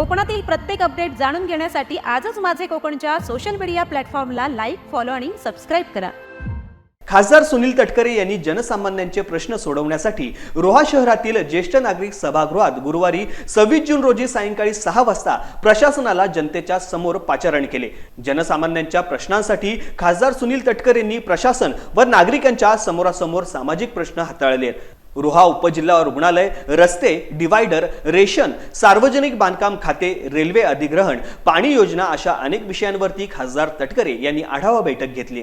कोकणातील प्रत्येक अपडेट जाणून घेण्यासाठी आजच माझे कोकणच्या सोशल मीडिया प्लॅटफॉर्मला लाईक फॉलो आणि सबस्क्राईब करा. खासदार सुनील तटकरे यांनी जनसामान्यांचे प्रश्न सोडवण्यासाठी रोहा शहरातील ज्येष्ठ नागरिक सभागृहात गुरुवारी सव्वीस जून रोजी सायंकाळी सहा वाजता प्रशासनाला जनतेच्या समोर पाचारण केले. जनसामान्यांच्या प्रश्नांसाठी खासदार सुनील तटकरेंनी प्रशासन व नागरिकांच्या समोरासमोर सामाजिक प्रश्न हाताळले. रोहा उपजिल्हा रुग्णालय रस्ते डिवायडर रेशन सार्वजनिक बांधकाम खाते रेल्वे अधिग्रहण पाणी योजना अशा अनेक विषयांवरती खासदार तटकरे यांनी आढावा बैठक घेतली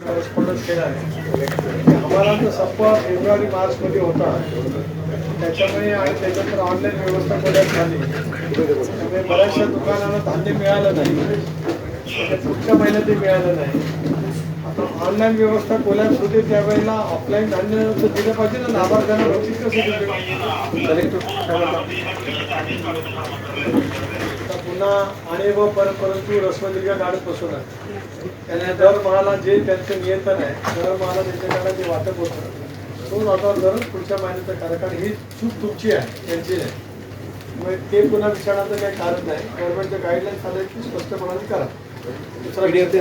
करस्पॉन्डन्स केला आहे. आम्हाला जो संप फेब्रुवारी मार्चमध्ये होता त्याच्यामुळे आणि त्याच्यानंतर ऑनलाईन व्यवस्था करण्यात झाली. त्यामुळे बऱ्याचशा दुकानांना धान्य मिळालं नाही. पुढच्या महिन्यात ते मिळालं नाही. ऑनलाईन व्यवस्था कोल्याप होते त्यावेळेला ऑफलाईन धान्य दिलं पाहिजे ना लाभार्थ्यांना नोटीस कसं पुन्हा आणि व पर परंतु रसवंतिका काढत बसून त्याने त्याने दरमहाला जे त्यांचं नियंत्रण आहे दरमहाला त्यांच्याकडे जे वाटप होतं तो आता दरच पुढच्या महिन्याचा कार्यकाळ ही चूक तुमची आहे त्यांची नाही मग ते पुन्हा विचारण्याचं काही कारण नाही. गव्हर्नमेंटच्या गाईडलाईन्स आल्या की स्पष्टपणाने करा. दुसरा घेते